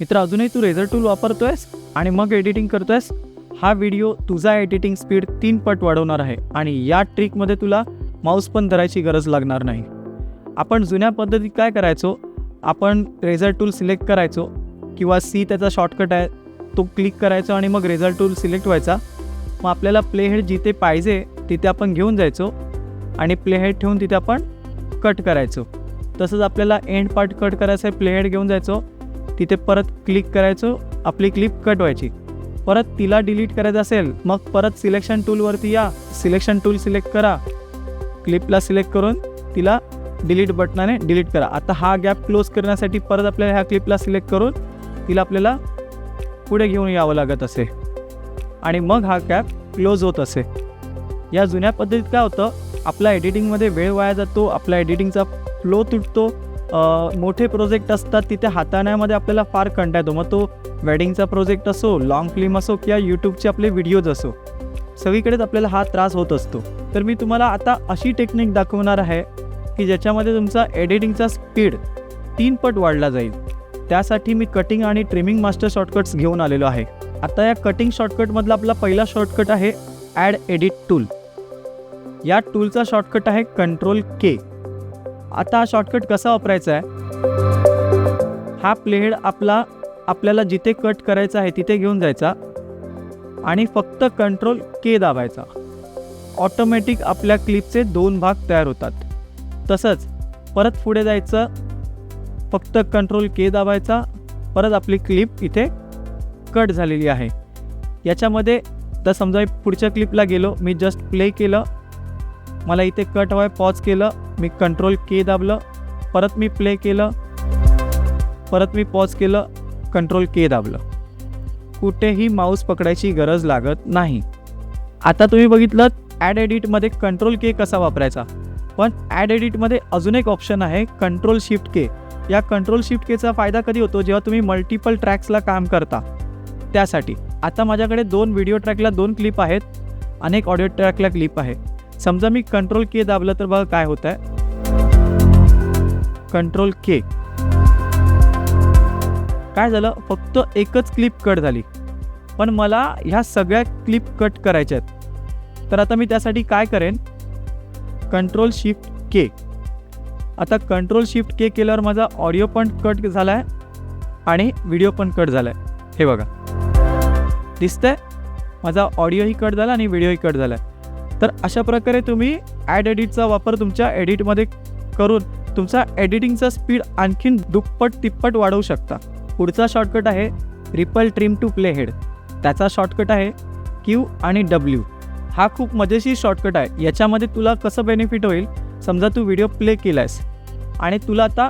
मित्र अजूनही तू razor tool वापरतोयस आणि मग एडिटिंग करतोयस हा व्हिडिओ तुझा एडिटिंग स्पीड तीन पट वाढवणार आहे आणि या ट्रिकमध्ये तुला माऊस पण धरायची गरज लागणार नाही. आपण जुन्या पद्धतीत काय करायचो? आपण रेझर टूल सिलेक्ट करायचो किंवा सी त्याचा शॉर्टकट आहे तो क्लिक करायचो आणि मग रेझर टूल सिलेक्ट व्हायचा. मग आपल्याला प्लेहेड जिथे पाहिजे तिथे आपण घेऊन जायचो आणि प्लेहेड ठेवून तिथे आपण कट करायचो. तसंच आपल्याला एंड पार्ट कट करायचं आहे प्लेहेड घेऊन जायचो. तिथे परत क्लिक करायचो आपली क्लिप कट व्हायची. परत तिला डिलीट करायचं असेल मग परत सिलेक्शन टूलवरती या सिलेक्शन टूल सिलेक्ट करा. क्लिपला सिलेक्ट करून तिला डिलीट बटनाने डिलीट करा. आता हा गॅप क्लोज करण्यासाठी परत आपल्याला ह्या क्लिपला सिलेक्ट करून तिला आपल्याला पुढे घेऊन यावं लागत असे. आणि मग हा गॅप क्लोज होत असे. या जुन्या पद्धतीत काय होतं? आपला एडिटिंगमध्ये वेळ वाया जातो आपला एडिटिंगचा फ्लो तुटतो मोठे प्रोजेक्ट असतात तिथे हाताळण्यामध्ये आपल्याला फार कंटा येतो. मग तो वेडिंगचा प्रोजेक्ट असो लॉंग फिल्म असो किंवा यूट्यूबचे आपले व्हिडिओज असो सगळीकडेच आपल्याला हा त्रास होत असतो. तर मी तुम्हाला आता अशी टेक्निक दाखवणार आहे की ज्याच्यामध्ये तुमचा एडिटिंगचा स्पीड तीन पट वाढला जाईल. त्यासाठी मी कटिंग आणि ट्रिमिंग मास्टर शॉर्टकट्स घेऊन आलेलो आहे. आता या कटिंग शॉर्टकटमधला आपला पहिला शॉर्टकट आहे ॲड एडिट टूल या टूलचा शॉर्टकट आहे कंट्रोल के आता हा शॉर्टकट कसा वापरायचा आहे? हा प्लेहेड आपला आपल्याला जिथे कट करायचा आहे तिथे घेऊन जायचा आणि फक्त कंट्रोल के दाबायचा. ऑटोमॅटिक आपल्या क्लिपचे दोन भाग तयार होतात. तसंच परत पुढे जायचं फक्त कंट्रोल के दाबायचा परत आपली क्लिप इथे कट झालेली आहे. याच्यामध्ये तर समजा मी पुढच्या क्लिपला गेलो मी जस्ट प्ले केलं मला इथे कट हवं आहे पॉज केलं मी कंट्रोल के दाबलं परत मी प्ले केलं परत मी पॉज केलं कंट्रोल के दाबलं. कुठेही माऊस पकडायची गरज लागत नाही. आता तुम्ही बघितलं ॲड एडिटमध्ये कंट्रोल के कसा वापरायचा? पण ॲड एडिटमध्ये अजून एक ऑप्शन आहे कंट्रोल शिफ्ट के या कंट्रोल शिफ्ट केचा फायदा कधी होतो? जेव्हा तुम्ही मल्टिपल ट्रॅक्सला काम करता. त्यासाठी. आता माझ्याकडे दोन व्हिडिओ ट्रॅकला दोन क्लिप आहेत. अनेक ऑडिओ ट्रॅकला क्लिप आहे. समजा मी कंट्रोल के दाबलं तर बघा काय होत आहे कंट्रोल के. काय झालं? फक्त एकच क्लिप कट झाली. पण मला ह्या सगळ्या क्लिप कट करायच्या आहेत. तर आता मी त्यासाठी काय करेन? Control shift K. आता कंट्रोल शिफ्ट के केल्यावर माझा ऑडिओ पण कट झाला आहे आणि व्हिडिओ पण कट झाला आहे हे बघा. दिसतंय? माझा ऑडिओही कट झाला आणि व्हिडिओही कट झाला आहे तर अशा प्रकारे तुम्ही ॲड एडिटचा वापर तुमच्या एडिटमध्ये करून तुमचा एडिटिंगचा स्पीड आणखीन दुप्पट तिप्पट वाढवू शकता. पुढचा शॉर्टकट आहे ripple trim to play head त्याचा शॉर्टकट आहे क्यू आणि डब्ल्यू हा खूप मजेशीर शॉर्टकट आहे. याच्यामध्ये तुला कसं बेनिफिट होईल? समजा तू व्हिडिओ प्ले केला आहेस आणि तुला आता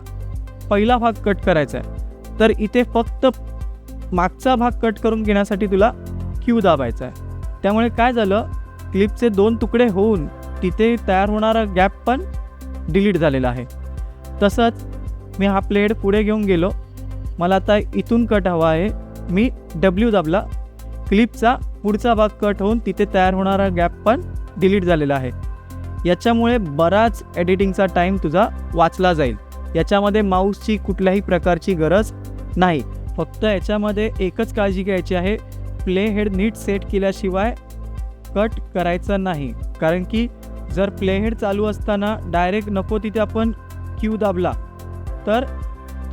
पहिला भाग कट करायचा आहे तर इथे फक्त मागचा भाग कट करून घेण्यासाठी तुला क्यू दाबायचा आहे त्यामुळे काय झालं? क्लिपचे दोन तुकडे होऊन तिथे तयार होणारा गॅप पण डिलीट झालेला आहे. तसंच मी हा प्लेड पुढे घेऊन गेलो. मला आता इथून कट हवा आहे. मी डब्ल्यू दाबला. क्लिपचा पुढचा भाग कट होऊन तिथे तयार होणारा गॅप पण डिलीट झालेला आहे. याच्यामुळे बराच एडिटिंगचा टाईम तुझा वाचला जाईल. याच्यामध्ये माऊसची कुठल्याही प्रकारची गरज नाही. फक्त याच्यामध्ये एकच काळजी घ्यायची आहे. प्ले हेड नीट सेट केल्याशिवाय कट करायचं नाही. कारण की जर प्लेहेड चालू असताना डायरेक्ट नको तिथे आपण क्यू दाबला तर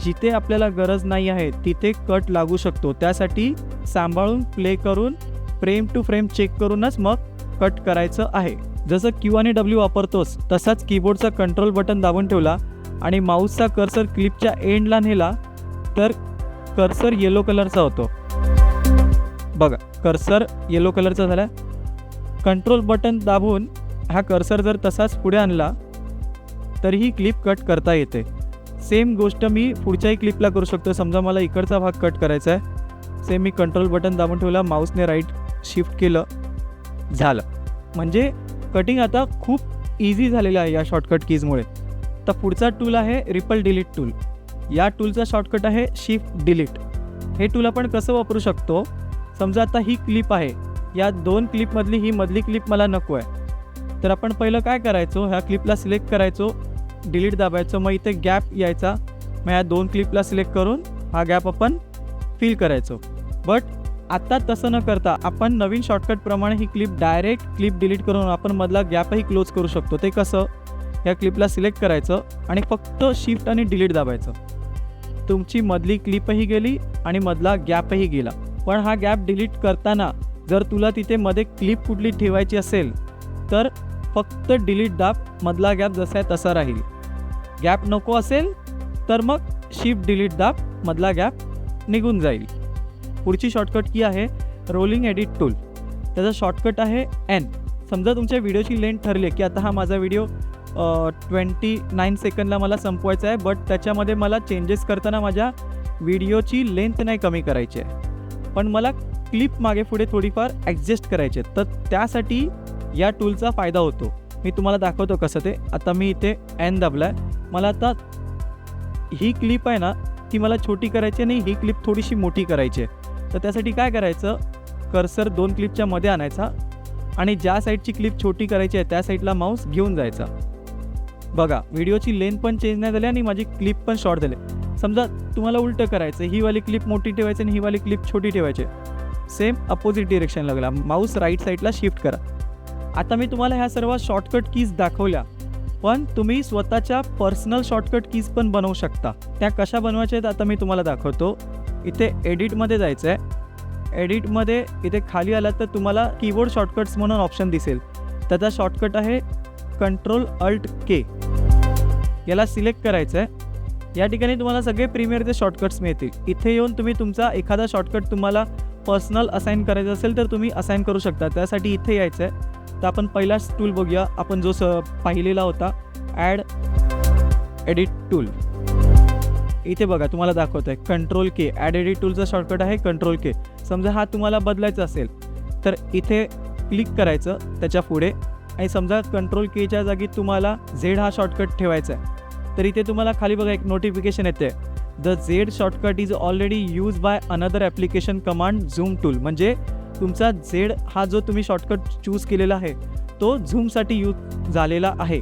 जिथे आपल्याला गरज नाही आहे तिथे कट लागू शकतो. त्यासाठी सांभाळून प्ले करून फ्रेम टू फ्रेम चेक करूनच मग कट करायचं आहे. जसं क्यू आणि डब्ल्यू वापरतोस तसाच कीबोर्डचा कंट्रोल बटन दाबून ठेवला आणि माऊसचा कर्सर क्लिपच्या एंडला नेला तर कर्सर येलो कलरचा होतो. बघा कर्सर येलो कलरचा झाला. कंट्रोल बटन दाबून हा कर्सर जर तसाच पुढे आणला तरीही क्लिप कट करता येते. सेम गोष्ट मी पुढच्याही क्लिपला करू शकतो. समजा मला इकडचा भाग कट करायचा आहे. सेम मी कंट्रोल बटन दाबून ठेवला माऊसने राईट शिफ्ट केलं झालं. म्हणजे कटिंग आता खूप इझी झालेलं आहे या शॉर्टकट कीजमुळे तर पुढचा टूल आहे रिपल डिलीट टूल या टूलचा शॉर्टकट आहे शिफ्ट डिलीट हे टूल आपण कसं वापरू शकतो? समजा आता ही क्लिप आहे. या दोन क्लिपमधली ही मधली क्लिप मला नको आहे. तर आपण पहिलं काय करायचो? ह्या क्लिपला सिलेक्ट करायचो. डिलीट दाबायचो. मग इथे गॅप यायचा. मग ह्या दोन क्लिपला सिलेक्ट करून हा गॅप आपण फिल करायचो. बट आत्ता तसं न करता आपण नवीन शॉर्टकटप्रमाणे ही क्लिप डायरेक्ट क्लिप डिलीट करून आपण मधला गॅपही क्लोज करू शकतो. ते कसं? या क्लिपला सिलेक्ट करायचं आणि फक्त शिफ्ट आणि डिलीट दाबायचं. तुमची मधली क्लिपही गेली आणि मधला गॅपही गेला. पण हा गॅप डिलीट करताना जर तुला तिथे मध्ये क्लिप कुठली ठेवायची असेल तर फक्त डिलीट दाब मधला गॅप जसा आहे तसा राहील. गॅप नको असेल तर मग शिफ्ट डिलीट दाब मधला गॅप निघून जाईल. पुढची शॉर्टकट की आहे रोलिंग एडिट टूल त्याचा शॉर्टकट आहे एन समजा तुमच्या व्हिडिओची लेंथ ठरली आहे की आता हा माझा व्हिडिओ ट्वेंटी नाईन सेकंदला मला संपवायचा आहे बट त्याच्यामध्ये मला चेंजेस करताना माझ्या व्हिडिओची लेंथ नाही कमी करायची आहे. पण मला क्लिप मागे पुढे थोडीफार ॲडजस्ट करायची आहे तर त्यासाठी या टूलचा फायदा होतो. मी तुम्हाला दाखवतो कसं ते. आता मी इथे एन दाबला आहे मला आता ही क्लिप आहे ना ती मला छोटी करायची आहे आणि ही क्लिप थोडीशी मोठी करायची आहे. तर त्यासाठी काय करायचं? कर्सर दोन क्लिपच्या मध्ये आणायचा आणि ज्या साईडची क्लिप छोटी करायची आहे त्या साईडला माऊस घेऊन जायचा. बघा व्हिडिओची लेंथ पण चेंज नाही झाली आणि माझी क्लिप पण शॉर्ट झाली. समजा तुम्हाला उलटं करायचं ही वाली क्लिप मोठी ठेवायची आणि ही वाली क्लिप छोटी ठेवायची सेम अपोजिट डिरेक्शन लागला. माऊस राईट साईडला शिफ्ट करा. आता मी तुम्हाला ह्या सर्व शॉर्टकट कीज दाखवल्या पण तुम्ही स्वतःच्या पर्सनल शॉर्टकट कीज पण बनवू शकता. त्या कशा बनवायच्या आहेत आता मी तुम्हाला दाखवतो. इथे एडिटमध्ये जायचं आहे एडिटमध्ये इथे खाली आलात तर तुम्हाला कीबोर्ड शॉर्टकट्स म्हणून ऑप्शन दिसेल. त्याचा शॉर्टकट आहे कंट्रोल अल्ट के याला सिलेक्ट करायचं आहे या ठिकाणी तुम्हाला सगळे प्रीमियरचे शॉर्टकट्स मिळतील. इथे येऊन तुम्ही तुमचा एखादा शॉर्टकट तुम्हाला पर्सनल असाइन करायचं असेल तर तुम्ही असाइन करू शकता. त्यासाठी इथे यायचं आहे तर आपण पहिलाच टूल बघूया. आपण जो स पाहिलेला होता. ॲड एडिट टूल इथे बघा तुम्हाला दाखवत आहे कंट्रोल के ॲड एडिट टूलचा शॉर्टकट आहे कंट्रोल के समजा हा तुम्हाला बदलायचा असेल तर इथे क्लिक करायचं त्याच्या पुढे. आणि समजा कंट्रोल केच्या जागी तुम्हाला झेड हा शॉर्टकट ठेवायचा आहे. तर इथे तुम्हाला खाली बघा एक नोटिफिकेशन येते the Z shortcut is already use by another application command zoom tool म्हणजे तुमचा झेड हा जो तुम्ही शॉर्टकट चूज केलेला आहे तो झूमसाठी यूज झालेला आहे.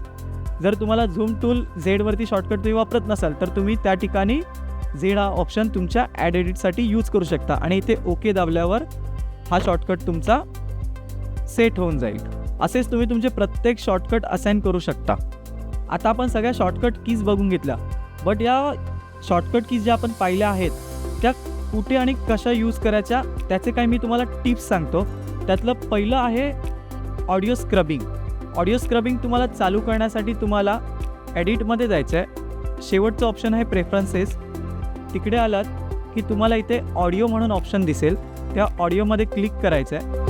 जर तुम्हाला झूम टूल झेडवरती शॉर्टकट तुम्ही वापरत नसाल तर तुम्ही त्या ठिकाणी झेड हा ऑप्शन तुमच्या ॲड एडिटसाठी यूज करू शकता आणि इथे ओके दाबल्यावर हा शॉर्टकट तुमचा सेट होऊन जाईल. असेच तुम्ही तुमचे प्रत्येक शॉर्टकट असाइन करू शकता. आता आपण सगळ्या शॉर्टकट कीज बघून घेतल्या बट या शॉर्टकट की ज्या आपण पाहिल्या आहेत त्या कुठे आणि कशा यूज करायच्या त्याचे काही मी तुम्हाला टिप्स सांगतो. त्यातलं पहिलं आहे ऑडिओ स्क्रबिंग. ऑडिओ स्क्रबिंग तुम्हाला चालू करण्यासाठी तुम्हाला एडिटमध्ये जायचं आहे शेवटचं ऑप्शन आहे प्रेफरन्सेस. तिकडे आलात की तुम्हाला इथे ऑडिओ म्हणून ऑप्शन दिसेल. त्या ऑडिओमध्ये क्लिक करायचं आहे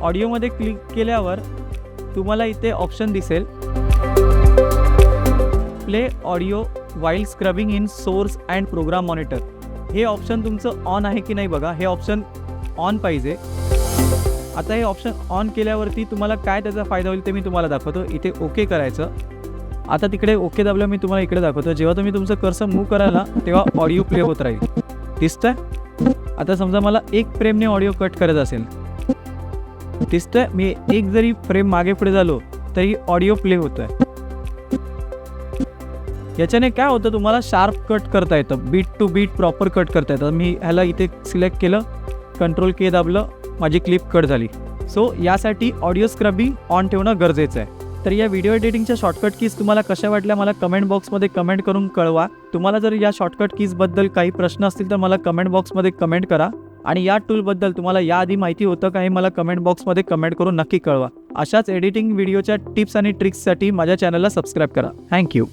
ऑडिओमध्ये क्लिक केल्यावर तुम्हाला इथे ऑप्शन दिसेल. Play audio while scrubbing in source and program monitor हे ऑप्शन तुमचं ऑन आहे की नाही बघा हे ऑप्शन ऑन पाहिजे. आता हे ऑप्शन ऑन केल्यावरती तुम्हाला काय त्याचा फायदा होईल ते मी तुम्हाला दाखवतो. इथे ओके करायचं. आता तिकडे ओके दाबलं मी तुम्हाला इकडे दाखवतो. जेव्हा तुम्ही तुमचं कर्सर मूव्ह कराल ना तेव्हा ऑडिओ प्ले होत राहील. दिसतंय? आता समजा मला एक फ्रेमने ऑडिओ कट करत असेल. दिसतंय? मी एक जरी फ्रेम मागे पुढे झालो तरी ऑडिओ प्ले होतोय. याच्याने काय होतं तुम्हाला शार्प कट करता येतं. Beat to beat proper cut करता येतं. मी ह्याला इथे सिलेक्ट केलं. कंट्रोल के दाबलं. माझी क्लिप कट झाली. सो यासाठी ऑडिओ स्क्रबिंग ऑन ठेवणं गरजेचं आहे. तर या व्हिडिओ एडिटिंगच्या शॉर्टकट कीज तुम्हाला कशा वाटल्या मला कमेंट बॉक्समध्ये कमेंट करून कळवा. तुम्हाला जर या शॉर्टकट कीजबद्दल काही प्रश्न असतील तर मला कमेंट बॉक्समध्ये कमेंट करा. आणि या टूलबद्दल तुम्हाला याआधी माहिती होतं का हे मला कमेंट बॉक्समध्ये कमेंट करून नक्की कळवा. अशाच एडिटिंग व्हिडिओच्या टिप्स आणि ट्रिक्ससाठी माझ्या चॅनलला सबस्क्राईब करा. थँक्यू